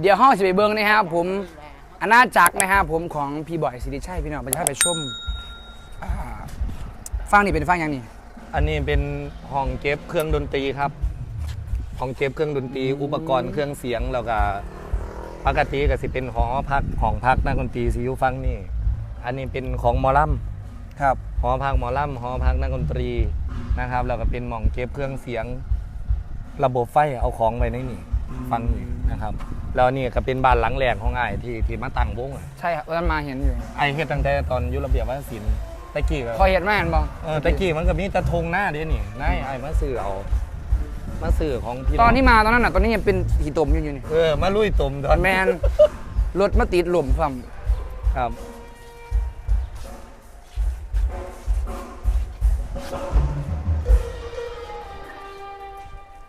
เดี๋ยวห้องสิไปเบิ้งนะครับผมอาณาจักรนะครับผมของพี่บอยสิริชัยพี่น้องไปจะพาไปชมอ่าฟังนี่เป็นฟังยังนี่ อันนี้เป็นห้องเก็บเครื่องดนตรีครับห้องเก็บเครื่องดนตรีอุปกรณ์เครื่องเสียงแล้วก็ปกติก็สิเป็นหอพักของพักนักดนตรีสิอยู่ฟังนี่ อันนี้เป็นของหมอลำครับ หอพักหมอลำหอพักนักดนตรีนะครับแล้วก็เป็นหม่องเก็บเครื่องเสียง ระบบไฟเอาของไว้ในนี่ ฟังนี่นะครับ แล้วนี่ก็เป็นบ้านหลังแรกของไอ้ายที่ที่มาตั้งวงอะใช่ครับตอนมาเห็นอยู่ ไอ้ายเฮ็ดตั้งแต่ตอนอยุระเบียบวัฒนศิลป์ตะกี้ก็พอเห็นแม่นบอเออตะกี้มันก็มีแตะทงหน้าเด้นี่นายไอ้ายมาซื้อเอามาซื้อของพี่ตอนที่มาตอนนั้นน่ะตอนนี้ยังเป็นหีตมอยู่อยู่นี่เออมาลุยตุ่มตอนแมนรถมาติดหล่มฟั่มครับ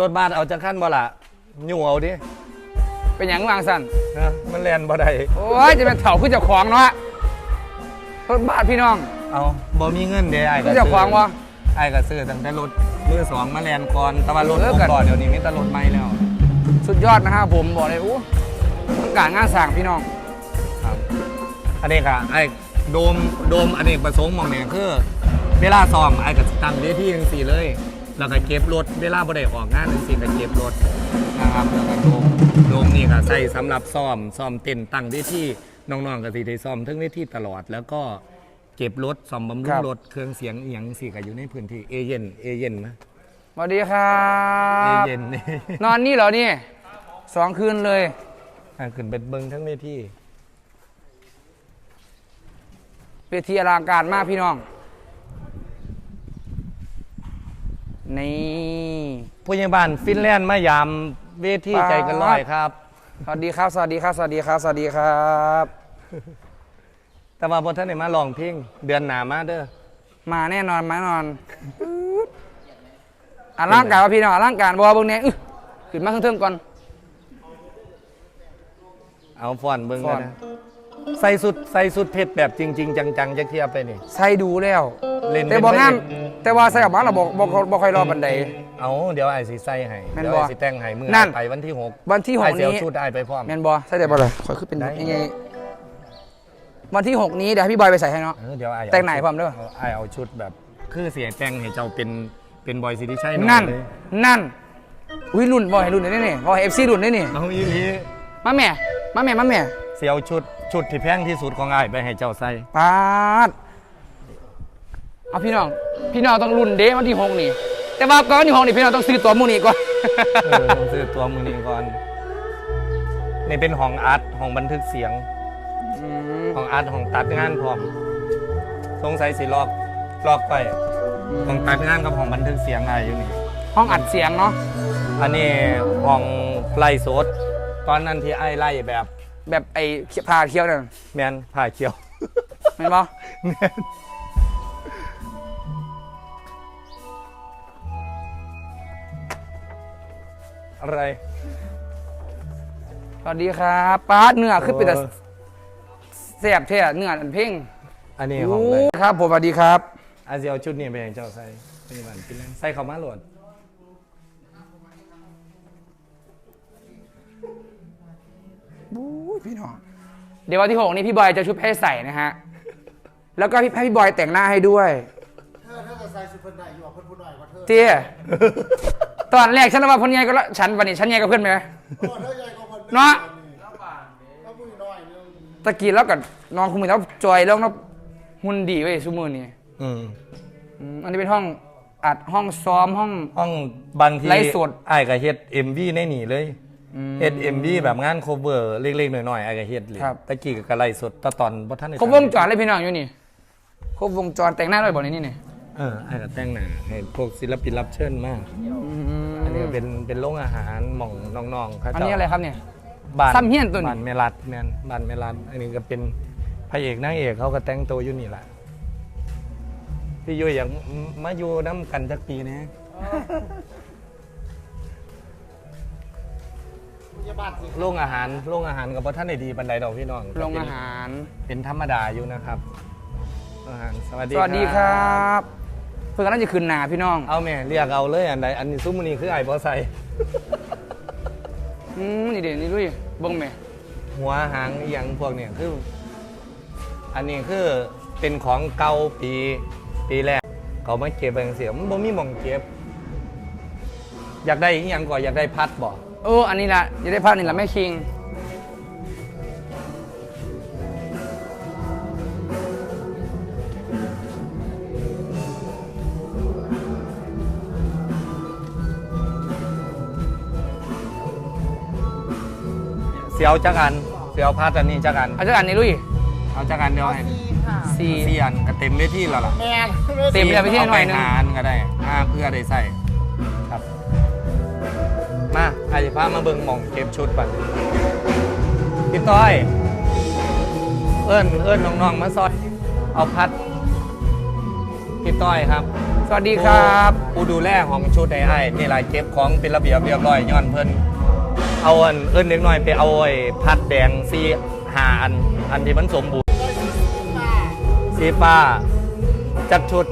รถบ้านเอาจากขั้นบ่ละอ ยู่เอาดิเป็นอย่างวางสั่นนะมันแลนบ่ได้โอ้ยจะเป็นเถาขึ้นเจากของเนาะรถบ้านพี่น้องเอาบ่มีเงินเด้ไอ้ายก็ขึ้นเจากของวะ ไอ้ายก็ซื้อตั้งแต่รถมือสองมาแลนก่อนแต่ว่ารถเออผมกัน ก่อนเดี๋ยวนี้มีแต่รถใหม่แล้วสุดยอดนะครับผมบอกเลยอู้ต้องการงานสร้างพี่น้อง ครับ อันนี้ค่ะไอ้โดมโดมอเนกประสงค์หมองเนี่ยคือ เวลาซ้อมไอ้ก็สิตั้งเวทีจังสี่เลย แล้วก็เก็บรถเวลาบ่ได้ออกงานจังสี่ก็เก็บรถนะครับแล้วก็โดมโดมนี่ก็ใส่สำหรับซ้อมซ้อมเต้นตั้งเวทีน้องๆก็สิได้ซ้อมทั้งเวทีตลอด แล้วก็เก็บรถซ่อมบำรุครังบ รถเครื่องเสียงอหย่างสี่ก็อยู่ในพื้นที่เอเย่นเอเย่นนะสวัสดีครัเอบ เย่นนี่ นอนนี่เหรอนี่สองคืนเลย อ่าขึ้นเป็นเบิงทั้งเวที เวทีอลังการมากพี่น้อง นี่ผู้ใหญ่บ้านฟินแลนด์มายามเวทีใจเกันลอยครับ สวัสดีครับ สวัสดีครับ สวัสดีครับ สวัสดีครับ แต่ว่าพอท่านได้มาลองเพลงเดือนหนามาเด้อมาแน่นอนมาแน่นอนอะร่างกายว่าพี่น้องอะร่างกายบอกว่าเบิ่งแน่อึขึ้นมาเครื่องๆก่อน เอาฟอนเบิ่งฟ้กัอนนนะใส่สุดใส่สุดเพชรแบบจริง ๆ จังๆจะเทียบไปนี่ ใส่ดูแล้ว เล่นแต่บอกเป็นงามพระเอก แต่ว่าใส่ออกมาเราบอกบอกบอกค่อยรอบันได เอาเดี๋ยวไอ้ายสิใส่ให้แม่นเดี๋ยวบ่ไอ้ายสิแต่งให้มือนั่นอ้ายไปวันที่หกวันที่หกไอ้ายสิเอานี้ชุดไอ้ายไปพร้อม แมนบอใส่ได้บ่เลยคอยคือเป็นได้ ยังไงวันที่หกนี้เดี๋ยวให้พี่บอยไปใส่ให้เนาะ เออเดี๋ยวไอ้ายเอาแต่งไหนพร้อมเด้อไอ้ายเอาชุดแบบคือเสียแต่งให้เจ้าเป็นเป็นบอยซิติชัยหอยนั่น เลยนั่นอุ้ยรุ่นบอยให้รุ่นได้นี่บอยเอฟซีรุ่นได้นี่เอาอีหลีมาแม่ มาแม่ มาแม่เสียวชุดชุดที่แพงที่สุดของไอ้ายไปให้เจ้าใส่ปาด เอาพี่น้อง พี่น้องต้องรุ่นเด้วันที่หกนี่ แต่ว่าก่อนวันที่หกนี่พี่น้องต้องซื้อตัวหมูนี่ก่อน เออต้องซื้อตัวมือนี้ก่อนนี่เป็นห้องอาร์ตห้องบันทึกเสียงอืมของอาร์ตของตัดงานพร้อมสงสัยสิลอกลอกไปของตัดงานกับของบันทึกเสียงอะไรอยู่นี่ ห้องอัดเสียงเนาะ อันนี้ของไล่สดตอนนั้นที่ไอ้ไล่แบบแบบไอ้ผ่าเคี้ยวนั่นแมนผ่าเขียว เห็นปะ แมน อะไร สวัสดีครับปาดเนื้อขึ้นไปแต่แสบเท่เนื้ออันเพ่งอันนี้ของอะไรโอ้ครับ ผมสวัสดีครับ อาเซียวชุดนี้ไปให้เจ้าใส่ปฏิบัติกินแรงใส่เขามาโหลดบู๊ยพี่น้อง เดี๋ยววันที่หกนี้พี่บอยจะชุดให้ใส่นะฮะ แล้วก็พี่ให้พี่บอยแต่งหน้าให้ด้วย เธอถ้าจะใส่สุดเพิ่นได้อยู่ว่าเพิ่นพูดหน่อยกว่าเธอ เตี้ย ตอนแรกฉันว่าคนใหญ่ก็ละฉันวันนี้ฉันใหญ่กับเพื่อนไหมโอ้เธอใหญ่กว่าเพิ่นเนาะแล้วพูดน้อยนึงตะกี้แล้วกับน้องคุณมือแล้วจอยแล้วแล้วหุ่นดีเว้ยซูมือนี่อืมอืมอันนี้เป็นห้องอัดห้องซ้อมห้อง ห้องบางทีไลฟ์สดไอ้ายก็เฮ็ด MV ในนี่เลยเฮ็ด MV แบบงานโคเวอร์เล็กๆน้อยๆไอ้ายก็เฮ็ดเลยครับ ตะกี้ก็ไลฟ์สดแตะตอนบ่ทันได้ครบวงจรเลยพี่น้องอยู่นี่ครบวงจรแต่งหน้าด้วยบอกในนี่นี่เออไอ้ายก็แต่งหน้าให้พวกศิลปินรับเชิญมาอันนี้ก็ เป็นเป็นโรงอาหารหม่องน้องๆเขาอันเจ้านี้อะไรครับเนี่ย บ้านซ้ำเฮี้ยนตัวนี้ บ้านเมลัดแม่นบ้านเมลัดอันนี้ก็เป็นพระเอกนางเอกเขาก็แต่งตัวอยู่นี่แหละพี่ยุ้ยอยากมาอยู่น้ำกันจักปีนี้พยาบาลสิโรงอาหารโรงอาหารกับพ่ท่านได้ดีบันไดดอกพี่น้องโรงอาหาร เป็นธรรมดาอยู่นะครับโรงอาหารสวัสดีสวัสดีครับเพื่อนก็น่าจะคืนหนาพี่น้องเอาแม่เรียกเอาเลยอันใดอันนี้ซุ้มอนี้คือไอ้บอใส่อืมนี่เด่นนี่ด้วยเบิ้งแม่หัวหางอหย่างพวกเนี่ยคือ อันนี้คือเป็นของเก่าปีปีแรกเขามาเก็บไปจังเสียมันบ่มีหมองเก็บ อยากได้อีหยังก่อนอยากได้พัดบ่ เอออันนี้ละจะได้ภาพนี่ละแม่คิง สียวจักอัน เสียวพัดอันนี้จักอันอาจารย์อันนี้ลุยเอาจักอันเดียวให้ค่ะสี่สี่อันก็เต็มเวทีแล้วล่ะแมนเต็มเลยไปที่หน่อยหนึงเาไปหารก็ได้ห้าเพื่อได้ใส่ครับ มาอาจจะพามาเบิ่งหมองเก็บชุดบัดพี่ต้อย เอิ้นเอิ้นน้องๆมาซอยเอาพัดพี่ต้อยครับ สวัสดีครับ ผู้ดูแลของชุดไอ้ไอ้นี่หลายเก็บของเป็นระเบียบเรียบร้อยย้อนเพิ่น เอาอันเอิ้นเล็กน้อยไปเอาไอ้พัดแดงซีหาอัน อันที่มันสมบูรณ์สีฟ้าจัดชุด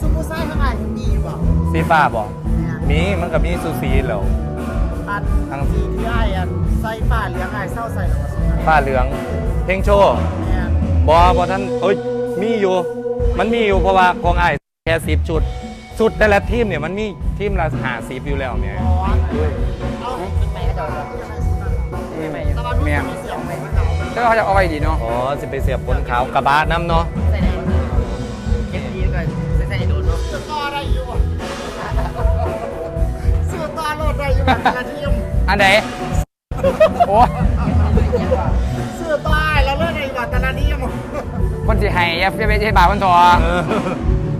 ซุปเปอร์ไซส์ข้างในมีอยู่เปล่าสีฟ้าบอกมีมันก็มีซูซีแล้วอันทั้งสีที่ไอ้อันไส้ป่าเลี้ยงไอ้เศร้าใส่หรอวะสุดฟ้าเหลือง เพลงโชว์แมนบอบอท่านเอ้ยมีอยู่ มันมีอยู่เพราะว่าของไอ้ายแค่สิบชุด ชุดแต่ละทีมเนี่ยมันมีทีมละหาสิบอยู่แล้วเนี่ยอ๋อเอาเป็นไหมก็จะเป็นไหมตะวันแม่มีเสียงไหมเขาก็เขาจะเอาไว้ดีเนาะอ๋อสิไปเสียบคนขาวกระบะน้ำเนาะใส่ในเก็บดีก่อนใส่ในดูดเนาะเสือต่อได้อยู่อะเสือต่อโหลดได้อยู่อะกระเทียมอันไหนโอ้เสือต่อไอ้แล้วเลิกได้อยู่อะแต่ละเทียมคนที่ให้อยับจะไปใช้บาปมันต่อเออ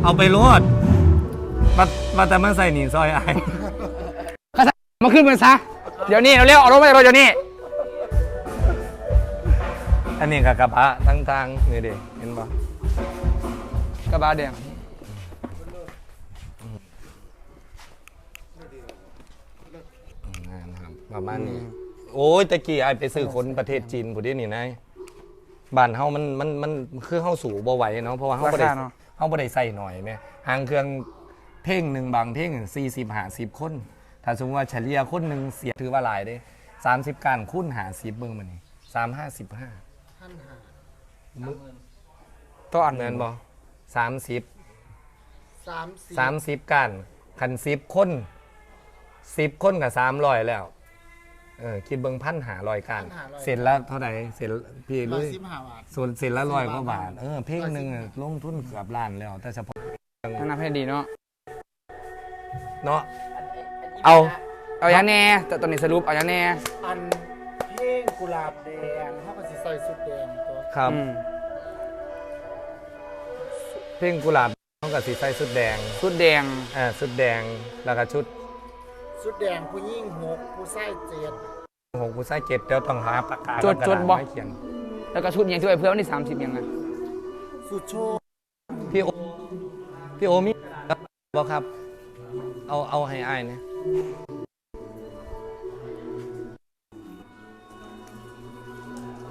เอาไปโลด มามาแต่มาใส่หนีซอยไอ้ายก็มาขึ้นมันซะ เดี๋ยวนี้เราเรียกเอารถไปรถเดี๋ยวนี้ อันนี้กับกระบะทั้งทางนี่ดิเห็นปะกระบะแดงนะครับประมาณนี้ โอ้ยตะกี้ไอ้ายไปซื้อคนประเทศจีนผู้นี้นี่นายบ้านเฮามันมันมันคือเฮาสู่บ่ไหวเนาะเพราะว่าเฮาบ่ได้ราคาเนาะ เฮาบ่ได้ใส่หน่อยแม่หางเครื่อง เพ่งหนึ่งบางเพ่ง40 50คน ถ้าสมมติว่าเฉลี่ยคนหนึงเสียถือว่าหลายเด้30การคูณ50เบิ่งมานี่3 5 15ท่านหาตัวอันแม่นบ่30สามสี่30การคัน10คน10คนก็300แล้วเออคิดเบิ่งพันหาร้อยการเสร็จแล้วเท่าไหร่เสร็จพี่ร้อรู้ยสิบห้าบาทส่วนเสร็จละร้อยกว่าบาทเออเพลงหนึ่งอะลงทุนเกือบล้านแล้ว แต่เฉพาะทางน้ำให้ดีเนาะ เนาะ เอา เอาอย่างแน่แต่ตอนนี้สรุปเอาอย่างแน่อันเพลงกุหลาบแดงเขาก็สิใส่สุดแดงตัวครับ อืมเพลงกุหลาบต้องกับสีใส่สุดแดงชุดแดง อ่าสุดแดงแล้วก็ชุดสุดแดงผู้ยิ่งหกผู้ใส่เจ็ดหงผู้ใส่เจ็ดเดี๋ยวต้องหาปากกาจดกับกระจดดาษบอก ไว้เขียนแล้วก็ชุดยังที่ไว้เพื่อนวันที่สามสิบยังไงสุดโชว์พี่โอพี่โอมีบอกครับ เอาเอาให้อายเนี่ย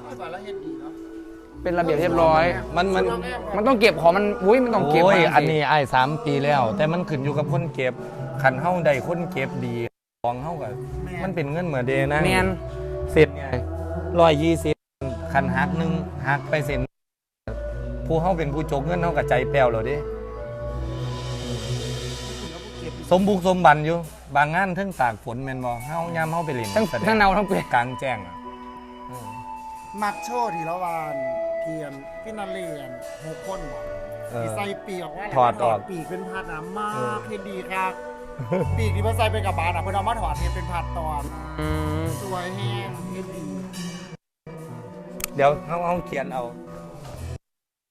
ไม่บาทละเห็นดีเนาะเป็นระเบียบเรียบร้อย มันมันมันต้องเก็บของมันอุ้ยมันต้องเก็บโอ้ยมาสิอันนี้อายสามปีแล้ว แต่มันขึ้นอยู่กับคนเก็บขันเฮ้าใดคนเก็บดีของเฮ้ากับมันเป็นเงินเหมือนเดนะเนียนเสร็จร้อยยี่สิบคันหักหนึ่งหักไปเซ็นผู้เฮาเป็นผู้จกเงินเฮากับใจแป้วแล้วเดิ สมบุกสมบันอยู่ บางงานเทั้งตากฝนแม่นบ่เฮายามเฮาไปเล่นทั้งแสดทั้งเนาทั้งเปลือกกลางแจ้งอะอืมมักโชว์ทีละวันเพียนฟินาเลียนหกคนบอกเออใส่ปีกออกว่าถอดออกปีกเป็นพัดน้ำมาเออ กเห็นดีครับ ปีกที่เพิ่นใส่เป็นกับบาทอะเพิ่นเอามาถอดเห็นเป็นพัดตอนอืมสวยแห้งเห็นดีเดี๋ยวเฮาเฮาเขียนเอา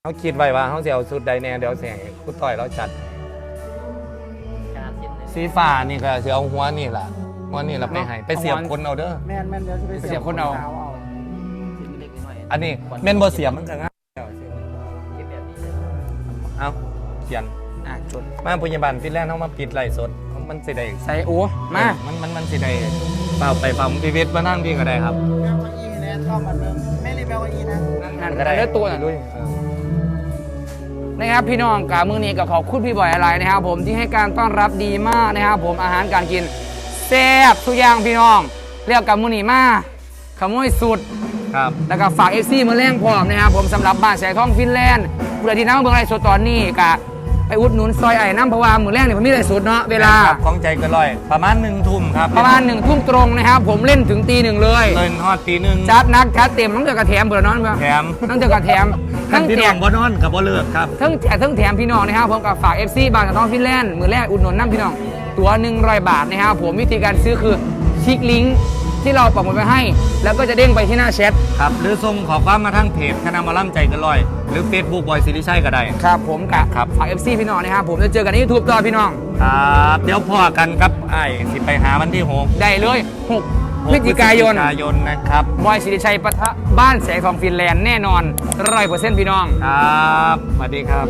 เฮาคิดไว้ว่าเฮาสิเอาสุดใดแน่เดี๋ยวสิให้ผู้ต่อยเราจัดการเส้นเลยสีฟ้านี่ก็สิเอาหัวนี่ล่ะหัวนี่ล่ะไปให้ไปเสียบคนเอาเด้อ แม่นแม่นเดี๋ยวจะไปเสียบคนเอาขวเส้นเล็กๆหน่อยอันนี้แม่นบ่เสียบมันก็ง่ายแล้วเก็บแบบนี้เลยเอาเขียน อะจดมาพยาบาลฟินแลนด์เขามาปิดไล่สด มันสิได้ใส่โอ้มามันมันมันสิได้เปล่าไปฟังพิวิทย์มานั่งพี่ก็ได้ครับแม่ว่าอีแน่ชอบอันนึงแม่รีบแม่ว่าอีนะนั่นก็ได้ตัวน่ะ ด้วย นะครับพี่น้องกับมือนี้กับขอบคุณพี่บอยอะไรนะครับผมที่ให้การต้อนรับดีมากนะครับผมอาหารการกินแซ่บทุกอย่างพี่น้องเรียกกับมือนีมาขโมยสุดครับแล้วก็ฝาก FC มือแรงพร้อมนะครับผมสำหรับบ้านแสงทองฟินแลนด์เพื่อที่น้ำเบิ่งไรสดตอนนี้กะ ไปอุดหนุนซอยไอ้น้ำเพราะว่ามือแรงเนี่ยผมมีไรสดเนาะเวลา ครับของใจเกันลอย ประมาณหนึ่งทุ่มครับประมาณหนึ่งทุ่มตรงนะครับผมเล่นถึงตีหนึ่งเลยเงินทอดตีหนึ่งจัดนักจัดเต็มต้องเจอกระแถมเบื่อนอนเบื่อแถมต้องเจอกระแถมท่าทั้นงพี่แจน้อกงบ่นอนกับบ่เลิกครับ ทั้งแจกทั้งแถมพี่น้องนะครับผมกับฝาก FC บางกระท้องฟินแลนด์มือแรกอุดหนุนน้ำพี่น้อง ตัวหนึ่งร้อยบาทนะครับผมวิธีการซื้อคือคลิกลิงก์ ที่เราปักหมุดไปให้ แล้วก็จะเด้งไปที่หน้าแชทครับหรือส่งขอความมาทางเพจคณะหมอลำใจเกันลอย หรือเฟซบุ๊กบอยสิริชัยก็ได้ ครับผมกับครับ ฝาก FC พี่น้องนะครับผมจะเจอกันที่ยูทูบต่อพี่น้อง ครับเดี๋ยวพอกันครับไอ้สิไปหาวันที่หกได้เลย6พฤศจิกายนพฤศจิกายนนะครับบอยสิริชัยปะทะบ้านแสงทองฟินแลนด์แน่นอนร้อยเปอร์เซ็นต์พี่น้อง ครับสวัสดีครับ